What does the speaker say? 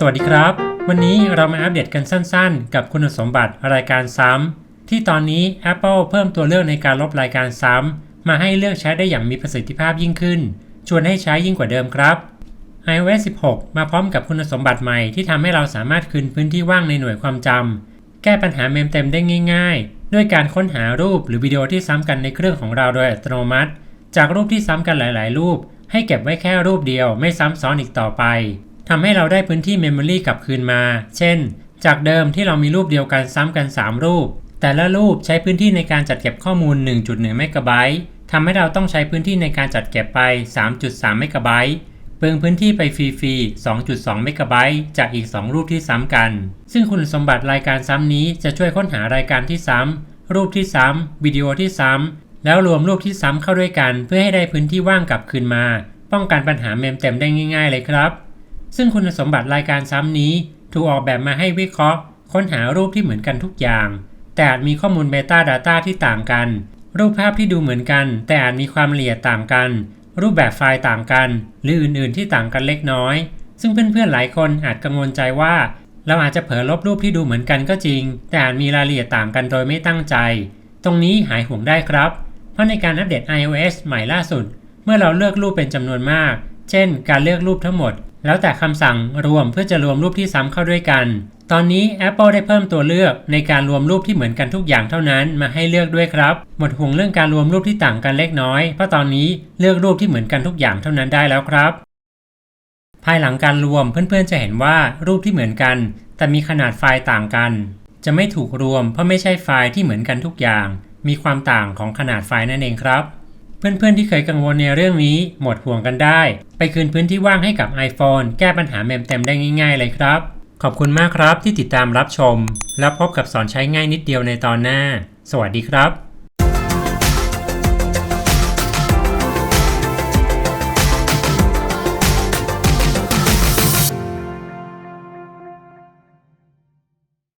สวัสดีครับ วันนี้เรามาอัปเดตกันสั้นๆ กับคุณสมบัติรายการซ้ำ ที่ตอนนี้ Apple เพิ่มตัวเลือกในการลบรายการซ้ำ มาให้เลือกใช้ได้อย่างมีประสิทธิภาพยิ่งขึ้น ชวนให้ใช้ยิ่งกว่าเดิมครับ iOS 16 มาพร้อมกับคุณสมบัติใหม่ที่ทำให้เราสามารถคืนพื้นที่ว่างในหน่วยความจำ แก้ปัญหาเมมเต็มได้ง่าย ๆ ด้วยการค้นหารูปหรือวิดีโอที่ซ้ำกันในเครื่องของเราโดยอัตโนมัติ จากรูปที่ซ้ำกันหลาย ๆ รูป ให้เก็บไว้แค่รูปเดียวไม่ซ้ำซ้อนอีกต่อไป ทำให้เราได้พื้นที่เมมโมรีกลับคืนมา เช่น จากเดิมที่เรามีรูปเดียวกันซ้ำกัน 3 รูป แต่ละรูปใช้พื้นที่ในการจัดเก็บข้อมูล 1.1 เมกะไบต์ทำให้เราต้องใช้พื้นที่ในการจัดเก็บไป 3.3 เมกะไบต์เปลืองพื้นที่ไปฟรีๆ 2.2 เมกะไบต์จากอีก 2 รูปที่ซ้ำกัน ซึ่งคุณสมบัติรายการซ้ำนี้จะช่วยค้นหารายการที่ซ้ำ รูปที่ซ้ำ วิดีโอที่ซ้ำ แล้วรวมรูปที่ซ้ำเข้าด้วยกัน เพื่อให้ได้พื้นที่ว่างกลับคืนมา ป้องกันปัญหาเมมเต็มได้ง่าย ๆ เลยครับ ซึ่งคุณสมบัติรายการซ้ำนี้ถูกออกแบบมาให้วิเคราะห์ ค้นหารูปที่เหมือนกันทุกอย่าง แต่อาจมีข้อมูล Beta Data ที่ต่างกัน รูปภาพที่ดูเหมือนกัน แต่อาจมีความละเอียดต่างกัน รูปแบบไฟล์ต่างกัน หรืออื่นๆที่ต่างกันเล็กน้อย ซึ่งเพื่อนๆหลายคนอาจกังวลใจว่า เราอาจจะเผลอลบรูปที่ดูเหมือนกันก็จริง แต่อาจมีรายละเอียดต่างกันโดยไม่ตั้งใจ ตรงนี้หายห่วงได้ครับ เพราะในการอัปเดต iOS ใหม่ล่าสุด เมื่อเราเลือกรูปเป็นจำนวนมาก เช่น การเลือกรูปทั้งหมด แล้วแต่คำสั่งรวมเพื่อจะรวมรูปที่ซ้ำเข้าด้วยกัน ตอนนี้ Apple ได้เพิ่มตัวเลือกในการรวมรูปที่เหมือนกันทุกอย่างเท่านั้นมาให้เลือกด้วยครับ หมดห่วงเรื่องการรวมรูปที่ต่างกันเล็กน้อย เพราะตอนนี้เลือกรูปที่เหมือนกันทุกอย่างเท่านั้นได้แล้วครับ ภายหลังการรวมเพื่อนๆจะเห็นว่ารูปที่เหมือนกัน แต่มีขนาดไฟล์ต่างกัน จะไม่ถูกรวมเพราะไม่ใช่ไฟล์ที่เหมือนกันทุกอย่าง มีความต่างของขนาดไฟล์นั่นเองครับ เพื่อนๆที่เคยกังวลในเรื่องนี้หมดห่วงกันได้ ไปคืนพื้นที่ว่างให้กับ iPhone แก้ปัญหาเมมเต็มได้ง่าย ๆ เลยครับ ขอบคุณมากครับที่ติดตามรับชม แล้วพบกับสอนใช้ง่ายนิดเดียวในตอนหน้า สวัสดีครับ